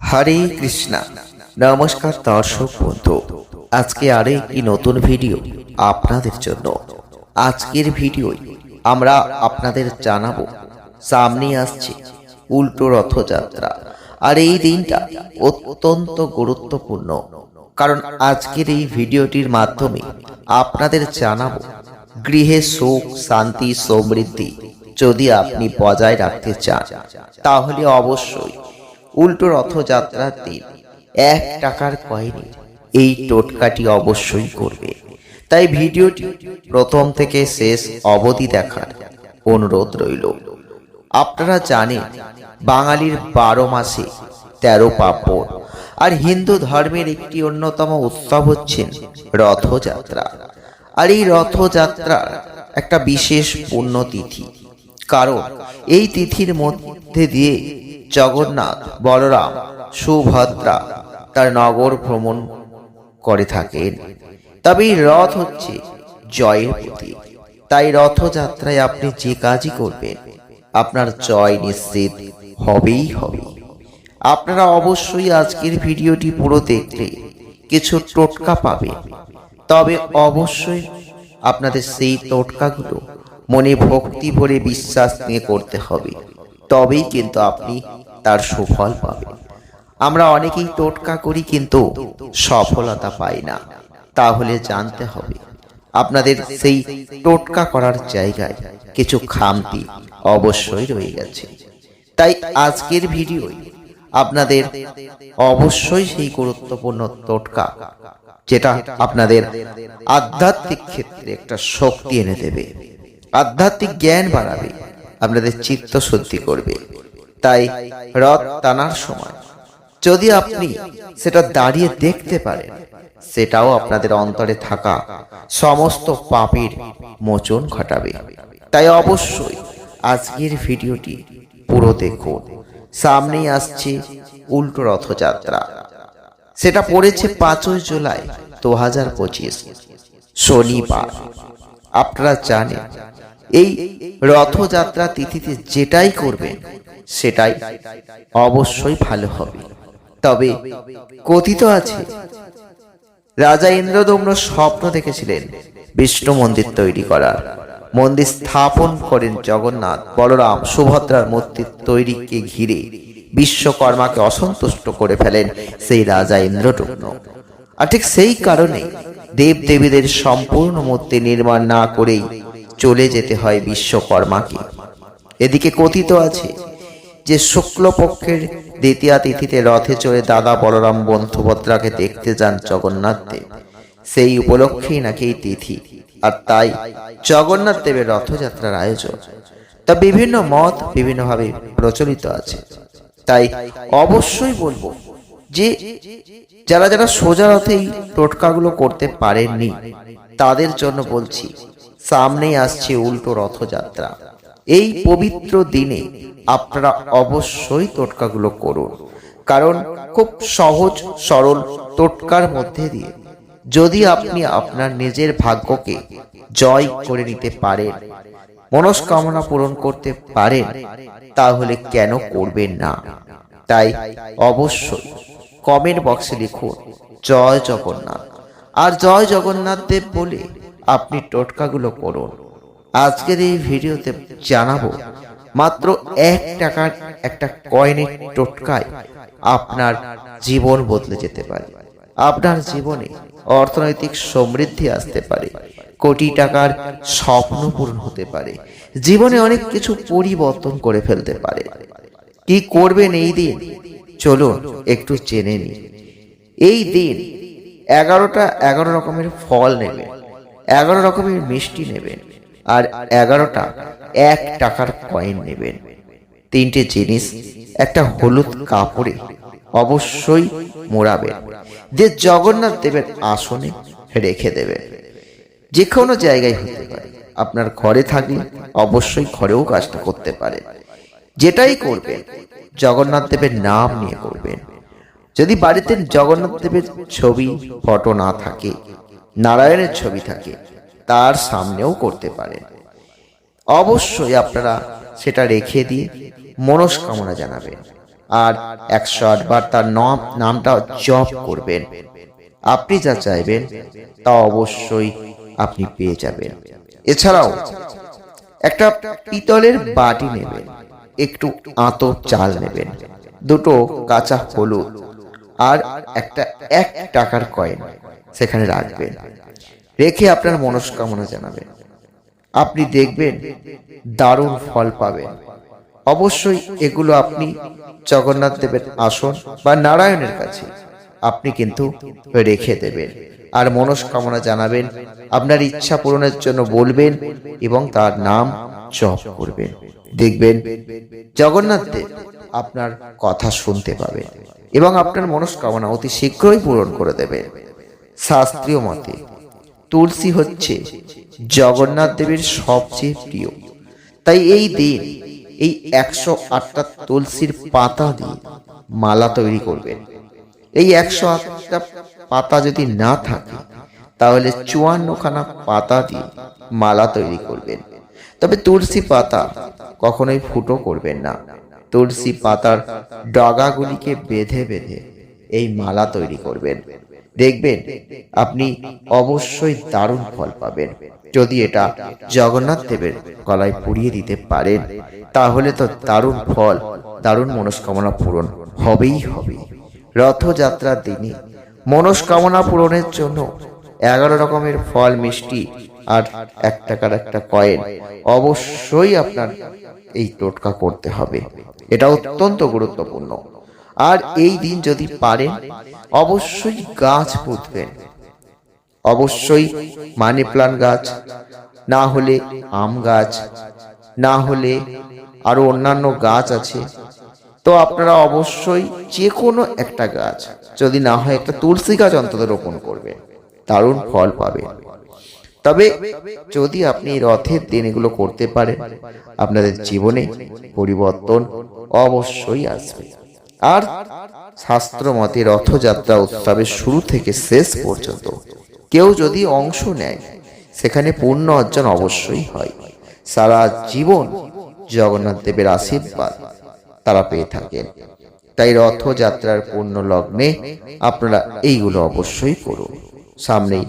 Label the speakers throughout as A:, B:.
A: হরে কৃষ্ণা। নমস্কার দর্শক বন্ধু, আজকে আরও একটি নতুন ভিডিও আপনাদের জন্য। আজকের ভিডিও আমরা আপনাদের জানাব, সামনে আসছে উল্টো রথযাত্রা। আর এই দিনটা অত্যন্ত গুরুত্বপূর্ণ, কারণ আজকের এই ভিডিওটির মাধ্যমে আপনাদের জানাব, গৃহে সুখ, শান্তি, সমৃদ্ধি যদি আপনি বজায় রাখতে চান, তাহলে অবশ্যই উল্টো রথযাত্রার দিন এক টাকার কয়েনে এই টোটকাটি অবশ্যই করবে। তাই ভিডিওটি প্রথম থেকে শেষ অবধি দেখার অনুরোধ রইল। আপনারা জানেন, বাঙালির বারো মাসে তেরো পার্বণ, আর হিন্দু ধর্মের একটি অন্যতম উৎসব হচ্ছেন রথযাত্রা। আর এই রথযাত্রার একটা বিশেষ পুণ্যতিথি। কারণ এই তিথির মধ্যে দিয়ে জগন্নাথ, বলরাম, সুভদ্রা তার নগর ভ্রমণ করে থাকেন। তবে রথ হচ্ছে জয়ের প্রতীক। তাই রথযাত্রায় আপনি যে কাজই করবেন, আপনার জয় নিশ্চিত হবেই হবে। আপনারা অবশ্যই আজকের ভিডিওটি পুরো দেখলে কিছু টোটকা পাবেন। তবে অবশ্যই আপনাদের সেই টোটকাগুলো মনে ভক্তি ভরে বিশ্বাস নিয়ে করতে হবে। তবেই কিন্তু আপনি তার সুফল পাবেন। আমরা অনেকেই টোটকা করি কিন্তু সফলতা পাই না। তাহলে জানতে হবে, আপনাদের সেই টোটকা করার জায়গায় কিছু খামতি অবশ্যই রয়ে গেছে। তাই আজকের ভিডিওয় আপনাদের অবশ্যই সেই গুরুত্বপূর্ণ টোটকা, যেটা আপনাদের আধ্যাত্মিক ক্ষেত্রে একটা শক্তি এনে দেবে, আধ্যাত্মিক জ্ঞান বাড়াবে। আপনাদের চিত্ত শুদ্ধি করবে। তাই রথ টানার সময় যদি আপনি সেটা দাঁড়িয়ে দেখতে পারেন, সেটাও আপনাদের অন্তরে থাকা সমস্ত পাপের মোচন ঘটাবে। তাই অবশ্যই আজকের ভিডিওটি পুরো দেখুন। সামনেই আসছে উল্টো রথযাত্রা। সেটা পড়েছে পাঁচই জুলাই দু হাজার পঁচিশ, শনিবার। আপনারা জানেন এই রথযাত্রা তিথিতে যেটাই করবেন সেটাই অবশ্যই ভালো হবে। তবে কথিত আছে, রাজা ইন্দ্রদম্ন স্বপ্ন দেখেছিলেন বিষ্ণু মন্দির তৈরি করার। মন্দির স্থাপন করেন জগন্নাথ বলরাম সুভদ্রার মূর্তি তৈরিকে ঘিরে বিশ্বকর্মাকে অসন্তুষ্ট করে ফেলেন সেই রাজা ইন্দ্রদম্ন। আর ঠিক সেই কারণে দেব দেবীদের সম্পূর্ণ মূর্তি নির্মাণ না করেই চলে যেতে হয় বিশ্বকর্মাকে। এদিকে কথিত আছে যে শুক্লপক্ষের দ্বিতীয় তিথিতে রথে চড়ে দাদা বলরাম বন্ধুভদ্রাকে দেখতে যান জগন্নাথ দেব। সেই উপলক্ষেই নাকি এই তিথি। আর তাই জগন্নাথ দেবের রথযাত্রার আয়োজন। তা বিভিন্ন মত বিভিন্নভাবে প্রচলিত আছে। তাই অবশ্যই বলব যে যারা যারা সোজা রথেই টোটকাগুলো করতে পারেননি, তাদের জন্য বলছি সামনেই আসছে উল্টো রথযাত্রা। এই পবিত্র দিনে আপনারা অবশ্যই টোটকাগুলো করুন। কারণ খুব সহজ, সরল টোটকার মধ্যে দিয়ে যদি আপনি আপনার নিজের ভাগ্যকে জয় করে নিতে পারেন, মনস্কামনা পূরণ করতে পারেন, তাহলে কেন করবেন না? তাই অবশ্যই কমেন্ট বক্সে লিখুন, জয় জগন্নাথ। আর জয় জগন্নাথ দেব বলে আপনি টোটকাগুলো করুন। আজকের এই ভিডিওতে জানাব, মাত্র এক টাকার একটা কয়েনের টোটকায় আপনার জীবন বদলে যেতে পারে। আপনার জীবনে অর্থনৈতিক সমৃদ্ধি আসতে পারে, কোটি টাকার স্বপ্ন পূরণ হতে পারে, জীবনে অনেক কিছু পরিবর্তন করে ফেলতে পারে। কি করবেন এই দিন? চলুন একটু জেনে নিন এই দিন এগারোটা এগারো রকমের ফল নেবেন এগারো রকমের মিষ্টি নেবেন আর এগারোটা এক টাকার কয়েন নেবেন। তিনটে জিনিস, একটা হলুদ কাপড়ে অবশ্যই মোড়াবেন। যে জগন্নাথ দেবের আসনে রেখে দেবেন। যে কোনো জায়গায় হতে পারে। আপনার ঘরে থাকলে অবশ্যই ঘরেও কাজটা করতে পারে। যেটাই করবেন, জগন্নাথ দেবের নাম নিয়ে করবেন। যদি বাড়িতে জগন্নাথ দেবের ছবি ফটো না থাকে নারায়ণের ছবি থাকে, তার সামনেও করতে পারেন অবশ্যই আপনারা সেটা রেখে দিয়ে মনস্কামনা জানাবেন। আর একশো আটবার তার নাম, নামটা জপ করবেন। আপনি যা চাইবেন, তা অবশ্যই আপনি পেয়ে যাবেন। এছাড়াও একটা পিতলের বাটি নেবেন, একটু আঁতো চাল নেবেন, দুটো কাঁচা হলুদ, আর একটা এক টাকার কয়েন। সেখানে রাখবেন। রেখে আপনার মনস্কামনা জানাবেন। আপনি দেখবেন দারুণ ফল পাবেন। অবশ্যই এগুলো আপনি জগন্নাথ দেবের আসন বা নারায়ণের কাছে আপনি কিন্তু রেখে দেবেন। আর মনস্কামনা জানাবেন, আপনার ইচ্ছা পূরণের জন্য বলবেন এবং তার নাম জপ করবেন। দেখবেন জগন্নাথ দেব আপনার কথা শুনতে পাবেন এবং আপনার মনস্কামনা অতি শীঘ্রই পূরণ করে দেবেন। শাস্ত্রীয় মতে, তুলসী হচ্ছে জগন্নাথ দেবের সবচেয়ে প্রিয়। তাই এই দিন এই একশো আটটা তুলসীর পাতা দিয়ে মালা তৈরি করবেন। এই একশো আটটা পাতা যদি না থাকে, তাহলে চুয়ান্নখানা পাতা দিয়ে মালা তৈরি করবেন। তবে তুলসী পাতা কখনোই ফুটো করবেন না। তুলসী পাতার ডগাগুলিকে বেঁধে বেঁধে এই মালা তৈরি করবেন। দেখবেন আপনি অবশ্যই দারুণ ফল পাবেন। যদি এটা জগন্নাথ দেবের গলায় পুড়িয়ে দিতে পারেন, তাহলে তো দারুণ ফল, দারুণ মনস্কামনা পূরণ হবেই হবে। রথযাত্রার দিনে মনস্কামনা পূরণের জন্য এগারো রকমের ফল, মিষ্টি আর এক টাকার একটা কয়েন অবশ্যই আপনার এই টোটকা করতে হবে। এটা অত্যন্ত গুরুত্বপূর্ণ। আর এই দিন যদি পারেন, অবশ্যই গাছ পুঁতবেন। অবশ্যই মানি প্লান্ট গাছ, না হলে আম গাছ, না হলে আরও অন্যান্য গাছ আছে। তো আপনারা অবশ্যই যে কোনো একটা গাছ, যদি না হয় একটা তুলসী গাছ অন্তত রোপণ করবেন, দারুণ ফল পাবেন। তবে যদি আপনি রথের দিন এগুলো করতে পারেন, আপনাদের জীবনে পরিবর্তন অবশ্যই আসবে। আর শাস্ত্র মতে রথযাত্রা উৎসবের শুরু থেকে শেষ পর্যন্ত কেউ যদি অংশ নেয়, সেখানে পূর্ণ অর্জন অবশ্যই হয়। সারা জীবন জগন্নাথ দেবের আশীর্বাদ তারা পেয়ে থাকেন। তাই রথযাত্রার পূর্ণ লগ্নে আপনারা এইগুলো অবশ্যই করুন। সামনেই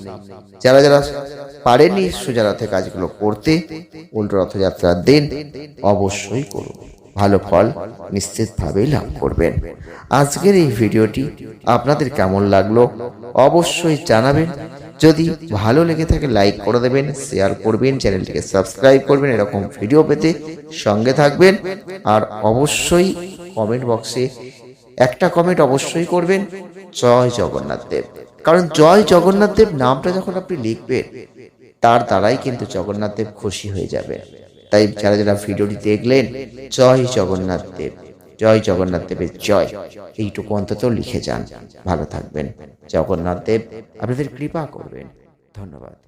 A: যারা যারা পারেনি সুজানাতে কাজগুলো করতে উল্টো রথযাত্রার দিন অবশ্যই করুন। ভালো ফল নিশ্চিতভাবেই লাভ করবেন। আজকের এই ভিডিওটি আপনাদের কেমন লাগল অবশ্যই জানাবেন। যদি ভালো লেগে থাকে লাইক করে দেবেন, শেয়ার করবেন, চ্যানেলটিকে সাবস্ক্রাইব করবেন, এরকম ভিডিও পেতে সঙ্গে থাকবেন। আর অবশ্যই কমেন্ট বক্সে একটা কমেন্ট অবশ্যই করবেন, জয় জগন্নাথ দেব। কারণ জয় জগন্নাথ দেব নামটা যখন আপনি লিখবেন, তার দ্বারাই কিন্তু জগন্নাথ দেব খুশি হয়ে যাবে তাই যারা যারা ভিডিওটি দেখলেন, জয় জগন্নাথ দেব। জয় জগন্নাথ দেবের জয়। এইটুকু অন্তত লিখে যান। ভালো থাকবেন। জগন্নাথ দেব, আপনাদের কৃপা করবেন। ধন্যবাদ।